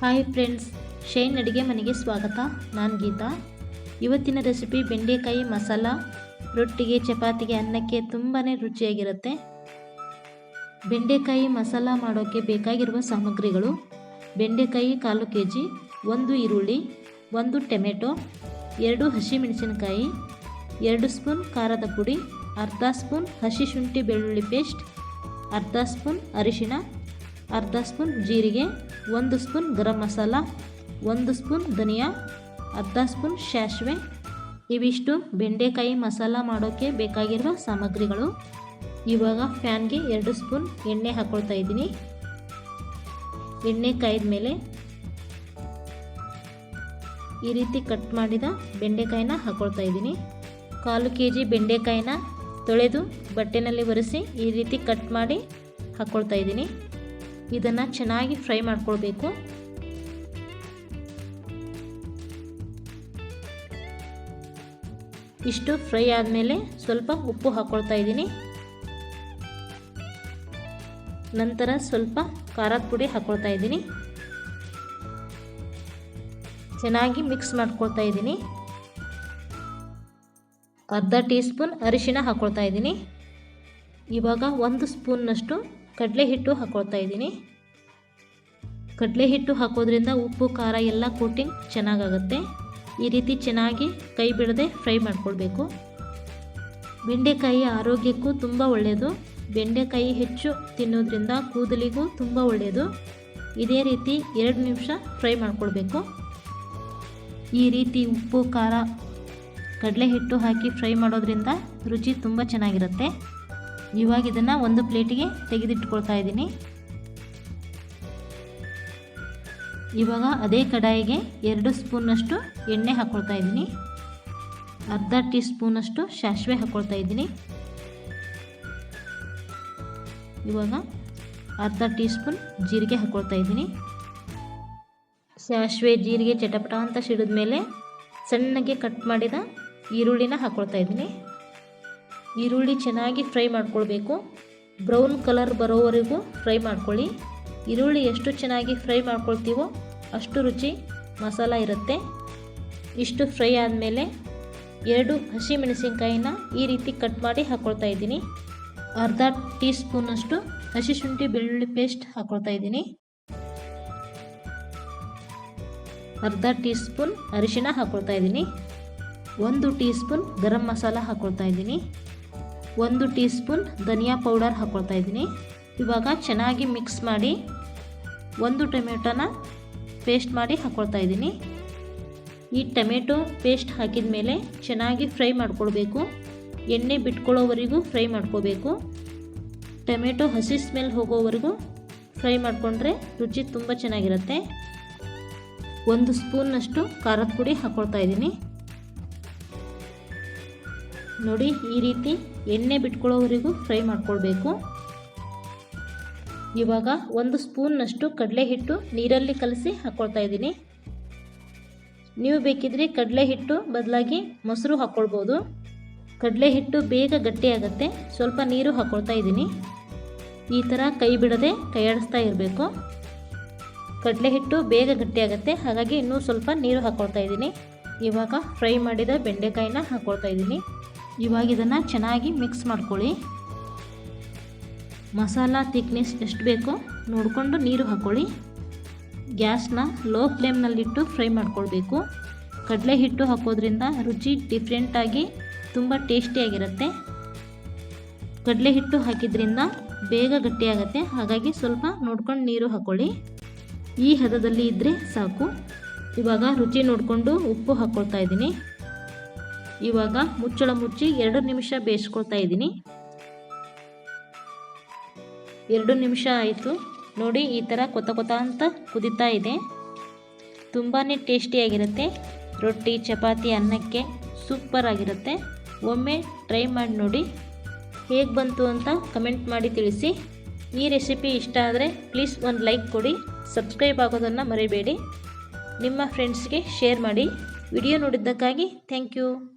Hi friends shine ಅಡುಗೆ ಮನೆಗೆ ಸ್ವಾಗತ ನಾನು ಗೀತಾ ಇವತ್ತಿನ ರೆಸಿಪಿ ಬೆಂಡೆಕಾಯಿ ಮಸಾಲ ರೊಟ್ಟಿಗೆ ಚಪಾತಿಗೆ ಅನ್ನಕ್ಕೆ ತುಂಬಾ ರುಚಿಯಾಗಿರುತ್ತೆ. ಬೆಂಡೆಕಾಯಿ ಮಸಾಲ ಮಾಡೋಕ್ಕೆ ಬೇಕಾಗಿರುವ ಸಾಮಗ್ರಿಗಳು ಬೆಂಡೆಕಾಯಿ ಕಾಲು ಕೆ ಜಿ ಒಂದು ಈರುಳ್ಳಿ, ಒಂದು ಟೊಮೆಟೊ, ಎರಡು ಹಸಿಮೆಣಸಿನಕಾಯಿ, ಎರಡು ಸ್ಪೂನ್ ಖಾರದ ಪುಡಿ, ಅರ್ಧ ಸ್ಪೂನ್ ಹಸಿ ಶುಂಠಿ ಬೆಳ್ಳುಳ್ಳಿ ಪೇಸ್ಟ್, ಅರ್ಧ ಸ್ಪೂನ್ ಅರಿಶಿಣ ಅರ್ಧ ಸ್ಪೂನ್ ಜೀರಿಗೆ, ಒಂದು ಸ್ಪೂನ್ ಗರಂ ಮಸಾಲ, ಒಂದು ಸ್ಪೂನ್ ಧನಿಯಾ, ಅರ್ಧ ಸ್ಪೂನ್ ಸಾಸಿವೆ ಇವಿಷ್ಟು ಬೆಂಡೆಕಾಯಿ ಮಸಾಲ ಮಾಡೋಕ್ಕೆ ಬೇಕಾಗಿರುವ ಸಾಮಗ್ರಿಗಳು. ಇವಾಗ ಫ್ಯಾನ್ಗೆ ಎರಡು ಸ್ಪೂನ್ ಎಣ್ಣೆ ಹಾಕ್ಕೊಳ್ತಾ ಇದ್ದೀನಿ. ಎಣ್ಣೆ ಕಾಯ್ದ ಮೇಲೆ ಈ ರೀತಿ ಕಟ್ ಮಾಡಿದ ಬೆಂಡೆಕಾಯಿನ ಹಾಕ್ಕೊಳ್ತಾ ಇದ್ದೀನಿ. ಕಾಲು ಕೆ ಜಿ ಬೆಂಡೆಕಾಯಿನ ತೊಳೆದು ಬಟ್ಟೆನಲ್ಲಿ ಒರೆಸಿ ಈ ರೀತಿ ಕಟ್ ಮಾಡಿ ಹಾಕ್ಕೊಳ್ತಾ ಇದ್ದೀನಿ. ಇದನ್ನು ಚೆನ್ನಾಗಿ ಫ್ರೈ ಮಾಡ್ಕೊಳ್ಬೇಕು. ಇಷ್ಟು ಫ್ರೈ ಆದಮೇಲೆ ಸ್ವಲ್ಪ ಉಪ್ಪು ಹಾಕ್ಕೊಳ್ತಾ ಇದ್ದೀನಿ. ನಂತರ ಸ್ವಲ್ಪ ಖಾರದ ಪುಡಿ ಹಾಕ್ಕೊಳ್ತಾ ಇದ್ದೀನಿ. ಚೆನ್ನಾಗಿ ಮಿಕ್ಸ್ ಮಾಡ್ಕೊಳ್ತಾ ಇದ್ದೀನಿ. ಅರ್ಧ ಟೀ ಸ್ಪೂನ್ ಅರಿಶಿಣ ಹಾಕ್ಕೊಳ್ತಾ ಇದ್ದೀನಿ. ಇವಾಗ ಒಂದು ಸ್ಪೂನ್ನಷ್ಟು ಕಡಲೆ ಹಿಟ್ಟು ಹಾಕ್ಕೊಳ್ತಾ ಇದ್ದೀನಿ. ಕಡಲೆ ಹಿಟ್ಟು ಹಾಕೋದ್ರಿಂದ ಉಪ್ಪು, ಖಾರ ಎಲ್ಲ ಕೋಟಿಂಗ್ ಚೆನ್ನಾಗಾಗುತ್ತೆ. ಈ ರೀತಿ ಚೆನ್ನಾಗಿ ಕೈ ಬಿಡದೆ ಫ್ರೈ ಮಾಡಿಕೊಳ್ಬೇಕು. ಬೆಂಡೆಕಾಯಿ ಆರೋಗ್ಯಕ್ಕೂ ತುಂಬ ಒಳ್ಳೆಯದು ಬೆಂಡೆಕಾಯಿ ಹೆಚ್ಚು ತಿನ್ನೋದ್ರಿಂದ ಕೂದಲಿಗೂ ತುಂಬ ಒಳ್ಳೆಯದು ಇದೇ ರೀತಿ ಎರಡು ನಿಮಿಷ ಫ್ರೈ ಮಾಡಿಕೊಳ್ಬೇಕು. ಈ ರೀತಿ ಉಪ್ಪು, ಖಾರ, ಕಡಲೆ ಹಿಟ್ಟು ಹಾಕಿ ಫ್ರೈ ಮಾಡೋದ್ರಿಂದ ರುಚಿ ತುಂಬ ಚೆನ್ನಾಗಿರುತ್ತೆ. ಇವಾಗ ಇದನ್ನು ಒಂದು ಪ್ಲೇಟಿಗೆ ತೆಗೆದಿಟ್ಕೊಳ್ತಾ ಇದ್ದೀನಿ. ಇವಾಗ ಅದೇ ಕಡಾಯಿಗೆ ಎರಡು ಸ್ಪೂನಷ್ಟು ಎಣ್ಣೆ ಹಾಕ್ಕೊಳ್ತಾ ಇದ್ದೀನಿ. ಅರ್ಧ ಟೀ ಸ್ಪೂನಷ್ಟು ಸಾಸಿವೆ ಹಾಕ್ಕೊಳ್ತಾ ಇದ್ದೀನಿ. ಇವಾಗ ಅರ್ಧ ಟೀ ಸ್ಪೂನ್ ಜೀರಿಗೆ ಹಾಕ್ಕೊಳ್ತಾ ಇದ್ದೀನಿ. ಸಾಸಿವೆ ಜೀರಿಗೆ ಚಟಪಟ ಅಂತ ಸಿಡಿದ ಮೇಲೆ ಸಣ್ಣಗೆ ಕಟ್ ಮಾಡಿದ ಈರುಳ್ಳಿನ ಹಾಕ್ಕೊಳ್ತಾ ಇದ್ದೀನಿ. ಈರುಳ್ಳಿ ಚೆನ್ನಾಗಿ ಫ್ರೈ ಮಾಡ್ಕೊಳ್ಬೇಕು. ಬ್ರೌನ್ ಕಲರ್ ಬರೋವರೆಗೂ ಫ್ರೈ ಮಾಡ್ಕೊಳ್ಳಿ. ಈರುಳ್ಳಿ ಎಷ್ಟು ಚೆನ್ನಾಗಿ ಫ್ರೈ ಮಾಡ್ಕೊಳ್ತೀವೋ ಅಷ್ಟು ರುಚಿ, ಮಸಾಲ ಇರುತ್ತೆ. ಇಷ್ಟು ಫ್ರೈ ಆದಮೇಲೆ ಎರಡು ಹಸಿ ಮೆಣಸಿನ್ಕಾಯಿನ ಈ ರೀತಿ ಕಟ್ ಮಾಡಿ ಹಾಕ್ಕೊಳ್ತಾ ಇದ್ದೀನಿ. ಅರ್ಧ ಟೀ ಸ್ಪೂನಷ್ಟು ಹಸಿ ಶುಂಠಿ ಬೆಳ್ಳುಳ್ಳಿ ಪೇಸ್ಟ್ ಹಾಕ್ಕೊಳ್ತಾ ಇದ್ದೀನಿ. ಅರ್ಧ ಟೀ ಸ್ಪೂನ್ ಅರಿಶಿಣ ಹಾಕ್ಕೊಳ್ತಾ ಇದ್ದೀನಿ. ಒಂದು ಟೀ ಸ್ಪೂನ್ ಗರಂ ಮಸಾಲ ಹಾಕ್ಕೊಳ್ತಾ ಇದ್ದೀನಿ. ಒಂದು ಟೀ ಸ್ಪೂನ್ ಧನಿಯಾ ಪೌಡರ್ ಹಾಕ್ಕೊಳ್ತಾ ಇದ್ದೀನಿ. ಇವಾಗ ಚೆನ್ನಾಗಿ ಮಿಕ್ಸ್ ಮಾಡಿ ಒಂದು ಟೊಮೆಟೊನ ಪೇಸ್ಟ್ ಮಾಡಿ ಹಾಕ್ಕೊಳ್ತಾ ಇದ್ದೀನಿ. ಈ ಟೊಮೆಟೊ ಪೇಸ್ಟ್ ಹಾಕಿದ ಮೇಲೆ ಚೆನ್ನಾಗಿ ಫ್ರೈ ಮಾಡ್ಕೊಳ್ಬೇಕು. ಎಣ್ಣೆ ಬಿಟ್ಕೊಳ್ಳೋವರೆಗೂ ಫ್ರೈ ಮಾಡ್ಕೋಬೇಕು ಟೊಮೆಟೊ ಹಸಿ ಸ್ಮೆಲ್ ಹೋಗೋವರೆಗೂ ಫ್ರೈ ಮಾಡಿಕೊಂಡ್ರೆ ರುಚಿ ತುಂಬ ಚೆನ್ನಾಗಿರುತ್ತೆ. ಒಂದು ಸ್ಪೂನ್ನಷ್ಟು ಖಾರದ ಪುಡಿ ಹಾಕ್ಕೊಳ್ತಾ ಇದ್ದೀನಿ. ನೋಡಿ, ಈ ರೀತಿ ಎಣ್ಣೆ ಬಿಟ್ಕೊಳ್ಳೋವರೆಗೂ ಫ್ರೈ ಮಾಡ್ಕೊಳ್ಬೇಕು. ಇವಾಗ ಒಂದು ಸ್ಪೂನ್ನಷ್ಟು ಕಡಲೆ ಹಿಟ್ಟು ನೀರಲ್ಲಿ ಕಲಸಿ ಹಾಕ್ಕೊಳ್ತಾ ಇದ್ದೀನಿ. ನೀವು ಬೇಕಿದ್ರೆ ಕಡಲೆ ಹಿಟ್ಟು ಬದಲಾಗಿ ಮೊಸರು ಹಾಕ್ಕೊಳ್ಬೋದು ಕಡಲೆ ಹಿಟ್ಟು ಬೇಗ ಗಟ್ಟಿಯಾಗುತ್ತೆ, ಸ್ವಲ್ಪ ನೀರು ಹಾಕ್ಕೊಳ್ತಾ ಇದ್ದೀನಿ. ಈ ಥರ ಕೈ ಬಿಡದೆ ಕೈಯಾಡಿಸ್ತಾ ಇರಬೇಕು. ಕಡಲೆ ಹಿಟ್ಟು ಬೇಗ ಗಟ್ಟಿಯಾಗತ್ತೆ, ಹಾಗಾಗಿ ಇನ್ನೂ ಸ್ವಲ್ಪ ನೀರು ಹಾಕ್ಕೊಳ್ತಾ ಇದ್ದೀನಿ. ಇವಾಗ ಫ್ರೈ ಮಾಡಿದ ಬೆಂಡೆಕಾಯಿನ ಹಾಕ್ಕೊಳ್ತಾ ಇದ್ದೀನಿ. ಇವಾಗ ಇದನ್ನು ಚೆನ್ನಾಗಿ ಮಿಕ್ಸ್ ಮಾಡ್ಕೊಳ್ಳಿ. ಮಸಾಲ ತಿಕ್ನೆಸ್ ಎಷ್ಟು ಬೇಕೋ ನೋಡಿಕೊಂಡು ನೀರು ಹಾಕ್ಕೊಳ್ಳಿ ಗ್ಯಾಸ್ನ ಲೋ ಫ್ಲೇಮ್ನಲ್ಲಿಟ್ಟು ಫ್ರೈ ಮಾಡ್ಕೊಳ್ಬೇಕು. ಕಡಲೆ ಹಿಟ್ಟು ಹಾಕೋದ್ರಿಂದ ರುಚಿ ಡಿಫ್ರೆಂಟಾಗಿ ತುಂಬ ಟೇಸ್ಟಿಯಾಗಿರುತ್ತೆ ಕಡಲೆ ಹಿಟ್ಟು ಹಾಕಿದ್ರಿಂದ ಬೇಗ ಗಟ್ಟಿಯಾಗುತ್ತೆ ಹಾಗಾಗಿ ಸ್ವಲ್ಪ ನೋಡ್ಕೊಂಡು ನೀರು ಹಾಕ್ಕೊಳ್ಳಿ ಈ ಹದದಲ್ಲಿ ಇದ್ದರೆ ಸಾಕು. ಇವಾಗ ರುಚಿ ನೋಡಿಕೊಂಡು ಉಪ್ಪು ಹಾಕ್ಕೊಳ್ತಾ ಇದ್ದೀನಿ. ಇವಾಗ ಮುಚ್ಚಳ ಮುಚ್ಚಿ ಎರಡು ನಿಮಿಷ ಬೇಯಿಸ್ಕೊಳ್ತಾ ಇದ್ದೀನಿ. ಎರಡು ನಿಮಿಷ ಆಯಿತು. ನೋಡಿ ಈ ಥರ ಕೊತ ಕೊತ ಅಂತ ಕುದೀತಾ ಇದೆ. ತುಂಬಾ ಟೇಸ್ಟಿಯಾಗಿರುತ್ತೆ ರೊಟ್ಟಿ, ಚಪಾತಿ, ಅನ್ನಕ್ಕೆ ಸೂಪರ್ ಆಗಿರುತ್ತೆ. ಒಮ್ಮೆ ಟ್ರೈ ಮಾಡಿ ನೋಡಿ. ಹೇಗೆ ಬಂತು ಅಂತ ಕಮೆಂಟ್ ಮಾಡಿ ತಿಳಿಸಿ. ಈ ರೆಸಿಪಿ ಇಷ್ಟ ಆದರೆ ಪ್ಲೀಸ್ ಒಂದು ಲೈಕ್ ಕೊಡಿ. ಸಬ್ಸ್ಕ್ರೈಬ್ ಆಗೋದನ್ನು ಮರಿಬೇಡಿ. ನಿಮ್ಮ ಫ್ರೆಂಡ್ಸ್ಗೆ ಶೇರ್ ಮಾಡಿ. ವಿಡಿಯೋ ನೋಡಿದ್ದಕ್ಕಾಗಿ ಥ್ಯಾಂಕ್ ಯು.